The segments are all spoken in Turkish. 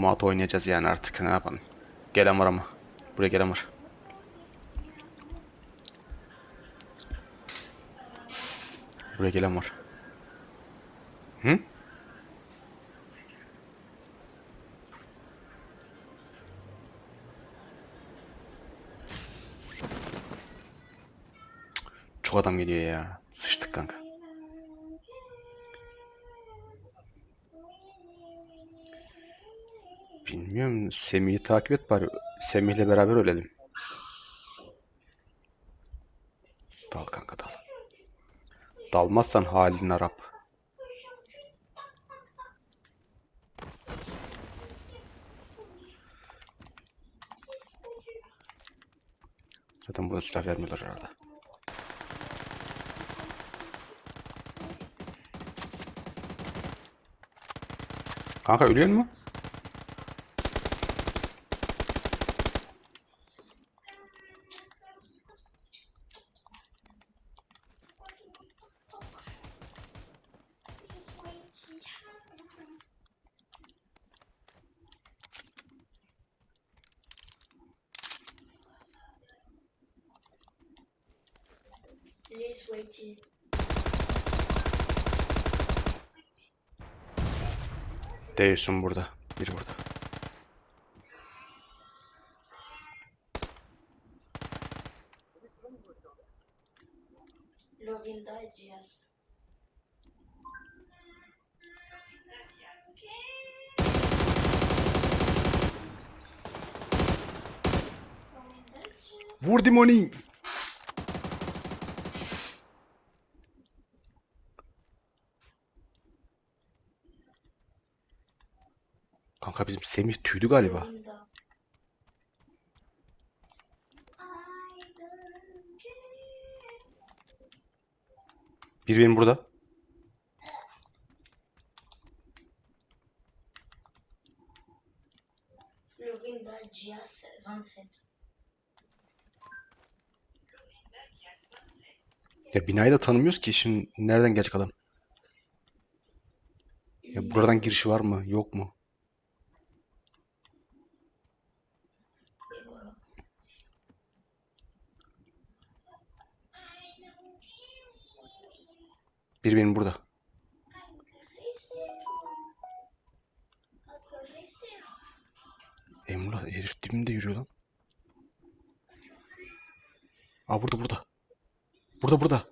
Muat oynayacağız yani artık ne yapalım. Gelen var ama. Buraya gelen var. Buraya gelen var. Hı? Çok adam geliyor ya. Sıçtık kanka. Bilmiyorum. Semih'i takip et bari. Semih'le beraber ölelim. Dal kanka dal. Dalmazsan halin Arap. Zaten burada silah vermiyorlar herhalde. Kanka ölüyor mu? Please wait. Değilsin burada. Biri burada. Login digest. Vur Dimoni. Kanka bizim Semih tüydü galiba. Login da. Bir benim burada. Login digest 27. Ya binayı da tanımıyoruz ki şimdi nereden gelecek adam? Ya buradan girişi var mı? Yok mu? Bir benim burada. Emrullah herif dibimde yürüyor lan. Aa burada burada. Burada burada.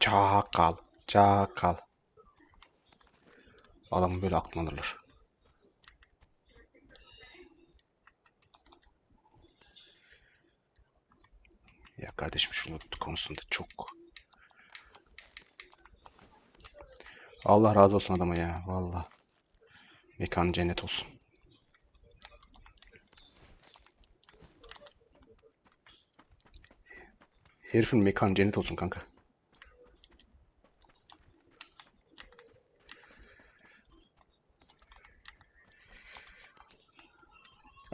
Çakal. Çakal. Adamı böyle aklına alırlar. Ya kardeşim şu loot konusunda çok. Allah razı olsun adama ya. Vallahi. Mekan cennet olsun. Herifin mekan cennet olsun kanka.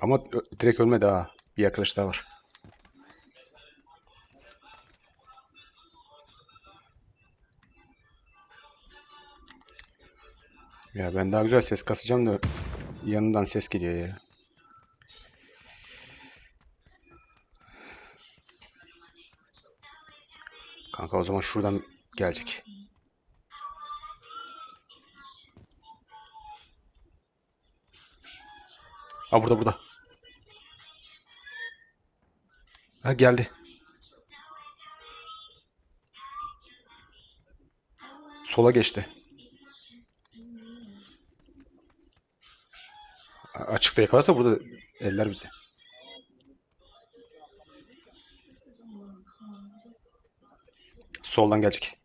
Ama direkt ölmedi ha. Bir arkadaş daha var. Ya ben daha güzel ses kasacağım da yanından ses geliyor ya. Kanka o zaman şuradan gelecek. Ha burada burada. Ha geldi. Sola geçti. A- Açıkta yakalarsa burada eller bizi. Soldan gelecek.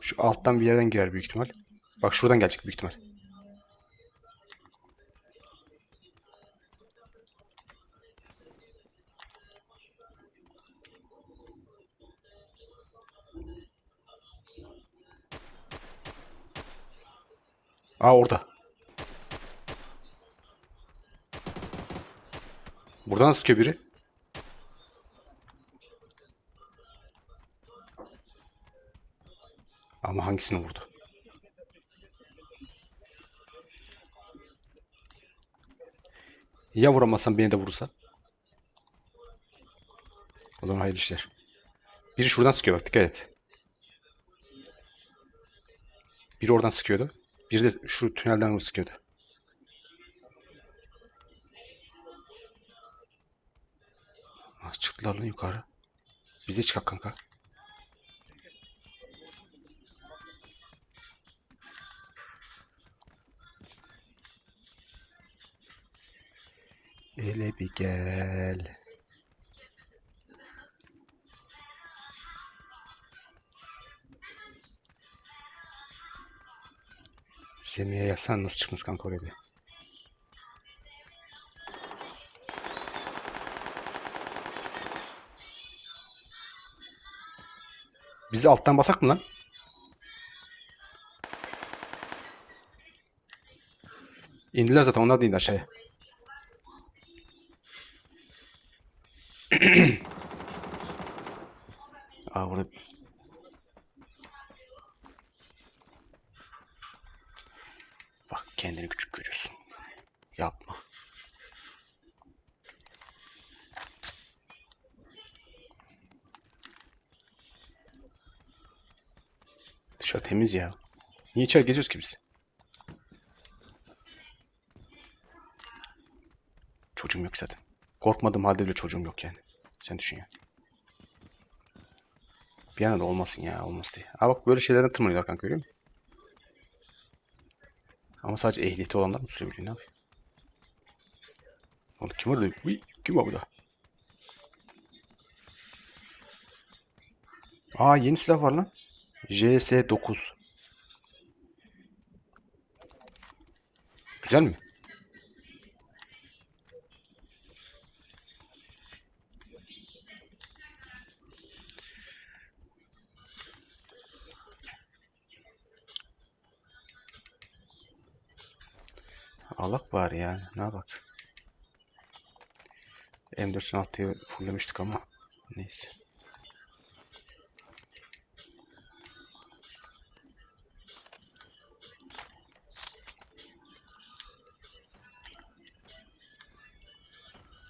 Şu alttan bir yerden girer büyük ihtimal. Bak şuradan gelecek büyük ihtimal. Aa orada. Buradan sıkıyor biri. Ama hangisini vurdu? Ya vuramazsan beni de vurursa? O zaman hayırlı işler. Biri şuradan sıkıyor bak dikkat et. Biri oradan sıkıyordu. Biri de şu tünelden sıkıyordu. Ah, çıktılar lan yukarı. Bize çıkak kanka. Hele bir gel. Semih'e yazsan nasıl çıkmış kanka oraya diye. Bizi alttan basak mı lan? İndiler zaten onlar da indi aşağıya. Aa burada Bak kendini küçük görüyorsun. Yapma. Dışarı temiz ya. Niye içeri geziyoruz ki biz? Çocuğum yok zaten. Korkmadığım halde bile çocuğum yok yani. Sen düşün ya. Bir yana da olmasın ya olmaz diye. Aa bak böyle şeylerden tırmanıyorlar kanka görüyor musun? Ama sadece ehliyeti olanlar mı sürebiliyor ne yapıyor? Oğlum kim orada? Uy, kim var burada? Aa yeni silah var lan. JS9. Güzel mi? Alak var ya. Ne bak. M416'yı fulllemiştik ama neyse.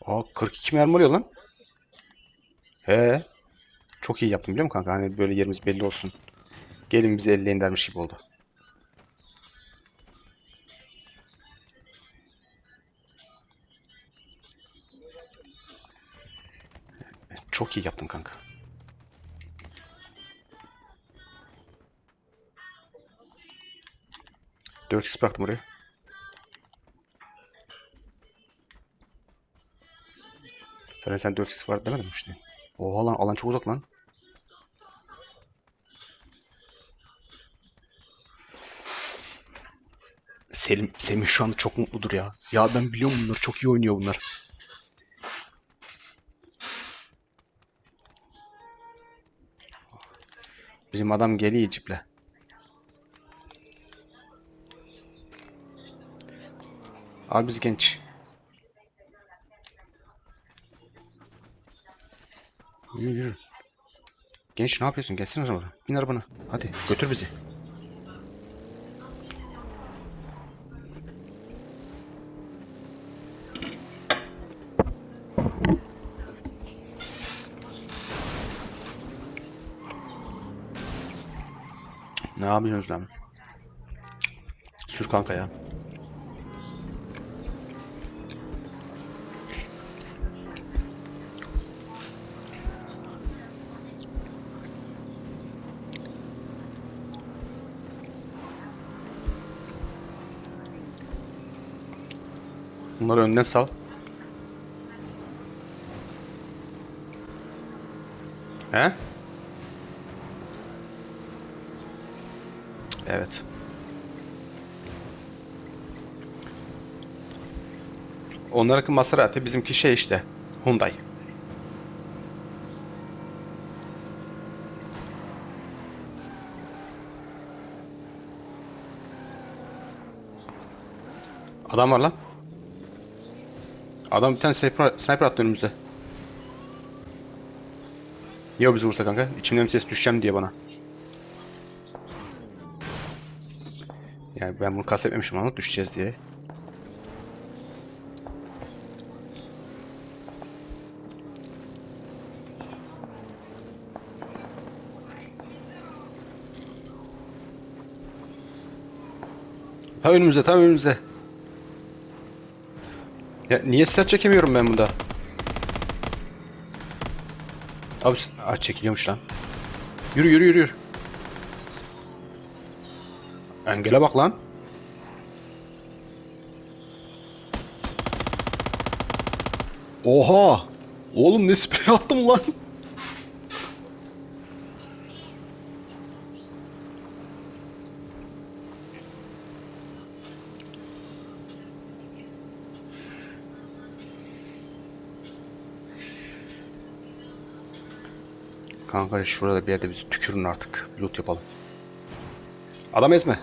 Aa 42 mermi oluyor lan. He. Çok iyi yaptım biliyor musun kanka? Hani böyle yerimiz belli olsun. Gelin bizi elleyin dermiş gibi oldu. Çok iyi yaptın kanka. Dört x bıraktım oraya. Zaten sen 4x var demedin mi işte? Oha lan alan çok uzak lan. Selim, Semih şu anda çok mutludur ya. Ya ben biliyorum bunları çok iyi oynuyor bunlar. Bizim adam geliyor ciple. Abi biz genç. Yürü yürü. Genç ne yapıyorsun? Gelsene arabana. Bin arabana. Hadi götür bizi. Ne yapıyorsunuz lan? Sür kanka ya. Bunları önden sal. He? Evet. Onlarınki Maserati, bizimki şey işte. Hyundai. Adam var lan. Adam bir tane sniper, sniper attı önümüzde. Niye o bizi vursa kanka? İçimden bir ses düşeceğim diye bana. Yani ben bunu kastetmemişim ama düşeceğiz diye. Tam önümüzde, tam önümüzde. Ya niye silah çekemiyorum ben bunda? Abi ah, çekiliyormuş lan. Yürü yürü yürü. Engele bak lan. Oha! Oğlum ne sprey attım lan? Kanka şurada bir yerde biz tükürün artık. Loot yapalım. Adam ezme.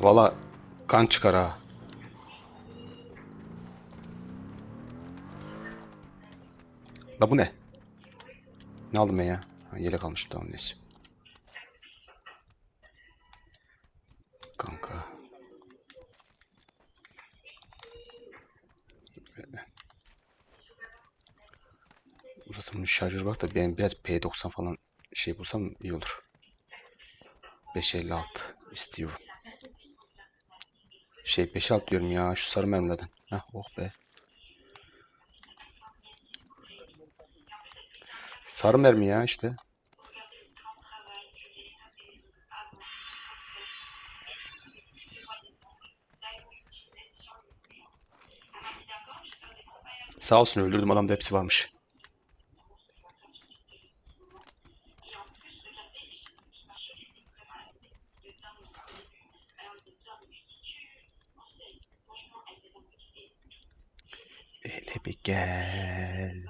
Valla kan çıkar ha. La bu ne? Ne aldım ben ya? Ha, yelek almışım tamam neyse. Kanka. Bunun şarjör bak da ben biraz P90 falan şey bulsam iyi olur. 556 istiyorum. Şey 56 diyorum ya şu sarı mermilerden. Heh oh be. Sarı mermi ya işte. Sağ olsun öldürdüm adamda hepsi varmış. Hele bir gel.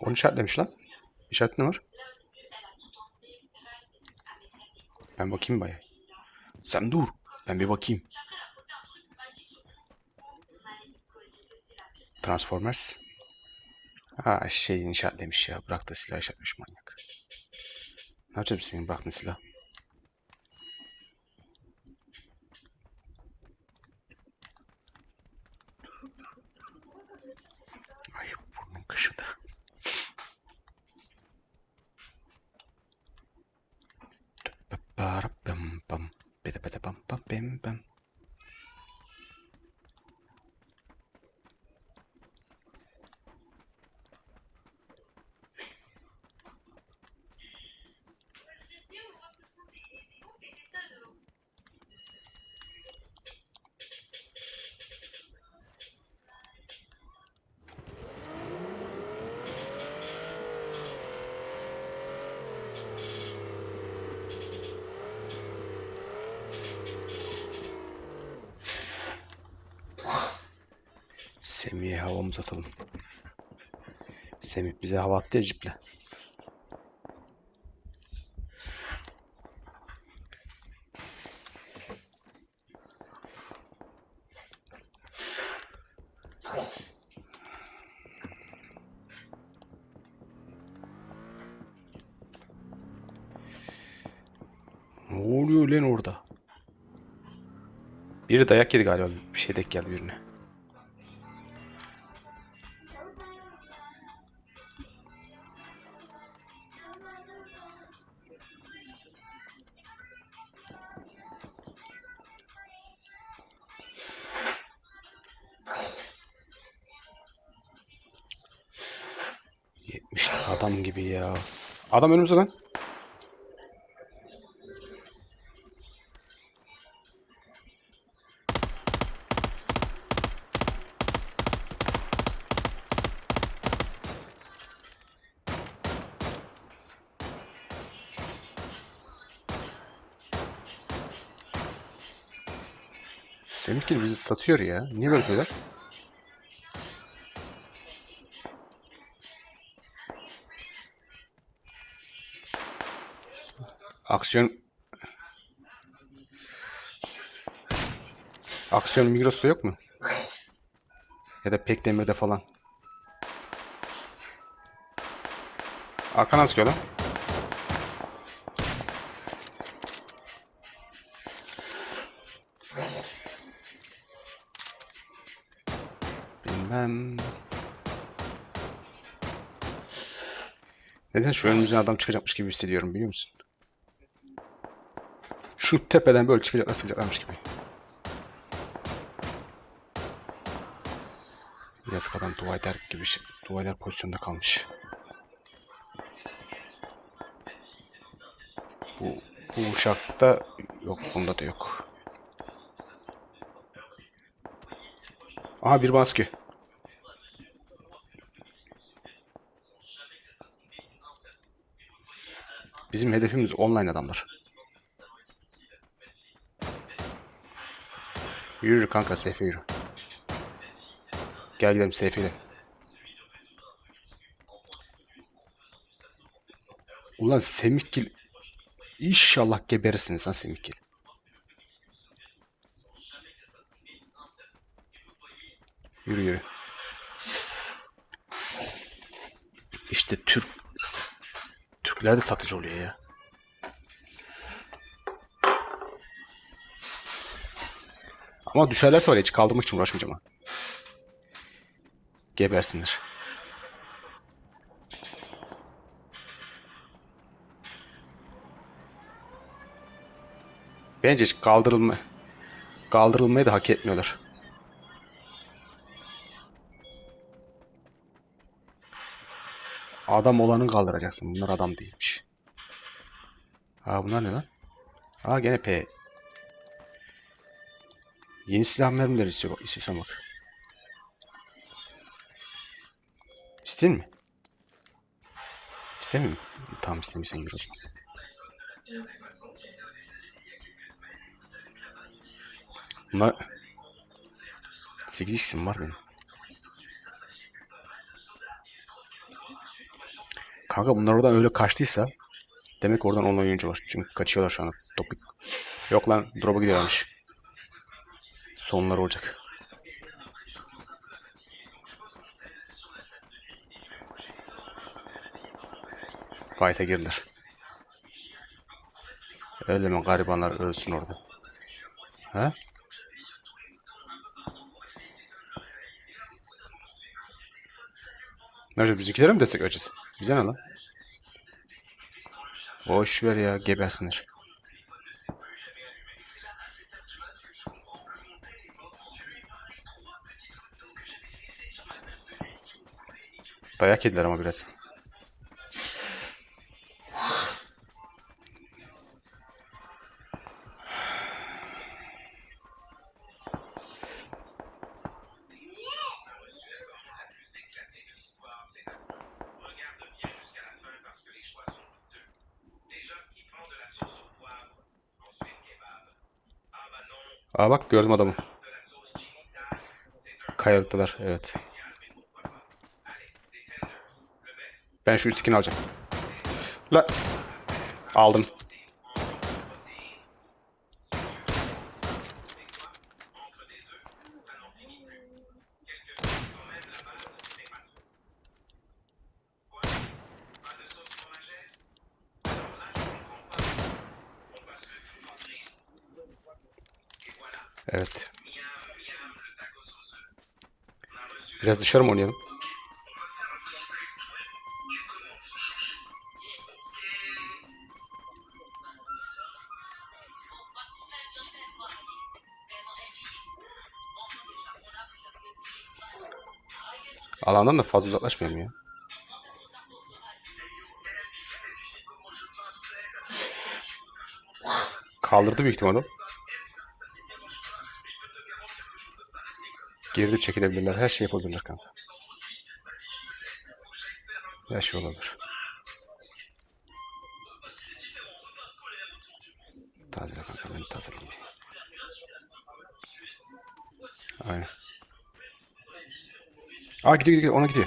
Onu işaretlemiş lan. İşaret ne var? Ben bakayım baya. Sen dur. Ben bir bakayım. Transformers. Ha şey işaretlemiş ya. Bırak da silah işaretlemiş manyak. Ne yapacağız biz senin bıraktığın silah? Havamızı atalım. Semih bize hava attı ya ciple. Ne oluyor lan orada? Biri dayak yedi galiba. Bir şey denk geldi birine. Adam önümüzde lan. Semih bizi satıyor ya. Niye böyle yapıyorlar? Aksiyon Aksiyon Migros'ta yok mu? Ya da Pekdemir'de falan. Arkadan sıkıyor lan. Bilmem. Neden şu önümüzden adam çıkacakmış gibi hissediyorum biliyor musun? Şu tepeden böyle çıkacaklar sıkacaklarmış gibi. Yazık adam dua eder gibi dua eder pozisyonda kalmış. Bu, bu uşakta yok bunda da yok. Aha bir baskı. Bizim hedefimiz online adamlar. Yürü kanka seyfe yürü. Gel gidelim seyfiyle. Ulan Semikgil İnşallah geberirsiniz lan Semikgil. Yürü yürü. İşte Türk Türkler de satıcı oluyor ya. Ama düşerlerse var ya kaldırmak için uğraşmayacağım ha. Gebersinler. Bence hiç kaldırılma kaldırılmayı da hak etmiyorlar. Adam olanı kaldıracaksın. Bunlar adam değilmiş. Ha bunlar ne lan? Ha gene P. Yeni silah mermileri istiyor, istiyorsan bak. İsteyeyim mi? İstemiyor musun? Tamam istemiyorsan yürü o zaman. Bunlar 8 x'im var benim. Kanka bunlar oradan öyle kaçtıysa demek oradan 10 oyuncu var. Çünkü kaçıyorlar şu an. Topik. Yok lan drop'a gidiyorlarmış. Sonlar olacak. Fight'a girdiler. Öyle mi garibanlar ölsün orada. He? Nerede bizimkilere mi destek vereceğiz? Bize ne lan? Boş ver ya gebersinler. Dayak yediler ama biraz. Aa bak gördüm adamı. Kayalıktalar evet. Ben şu üsttekini alacağım. La. Aldım. Evet. Biraz dışarı mı oynayalım? Alandan da fazla uzaklaşmayalım ya. Kaldırdı büyük ihtimalle. Geride çekilebilirler. Her şey yapabilirler kanka. Her şey olabilir. Tazele kanka ben tazeleyeyim. Aynen. Aa gidiyor gidiyor ona gidiyor.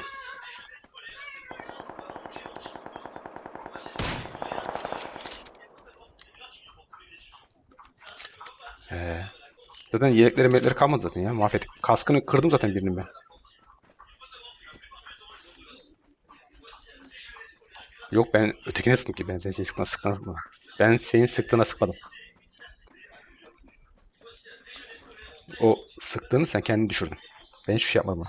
Ee, zaten yelekleri melekleri kalmadı zaten ya mahvettik. Kaskını kırdım zaten birinin ben. Yok ben ötekine sıktım ki ben senin sıktığına sıkmadım. Ben senin sıktığına sıkmadım. O sıktığını sen kendini düşürdün. Ben hiçbir şey yapmadım.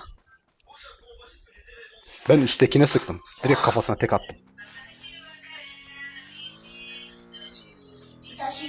Ben üsttekine sıktım. Direkt kafasına tek attım. 久し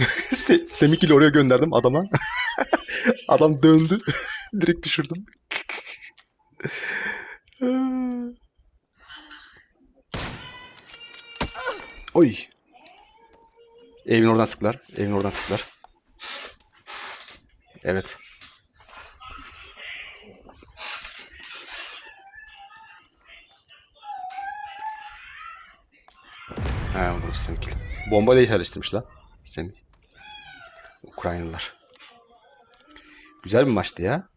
Se Semikil'i oraya gönderdim adama. Adam döndü. Direkt düşürdüm. Oy. Evin oradan sıktılar. Evin oradan sıktılar. Evet. Ha, burası Semikil. Bomba da yerleştirmiş lan. Semih. Ukraynalılar. Güzel bir maçtı ya.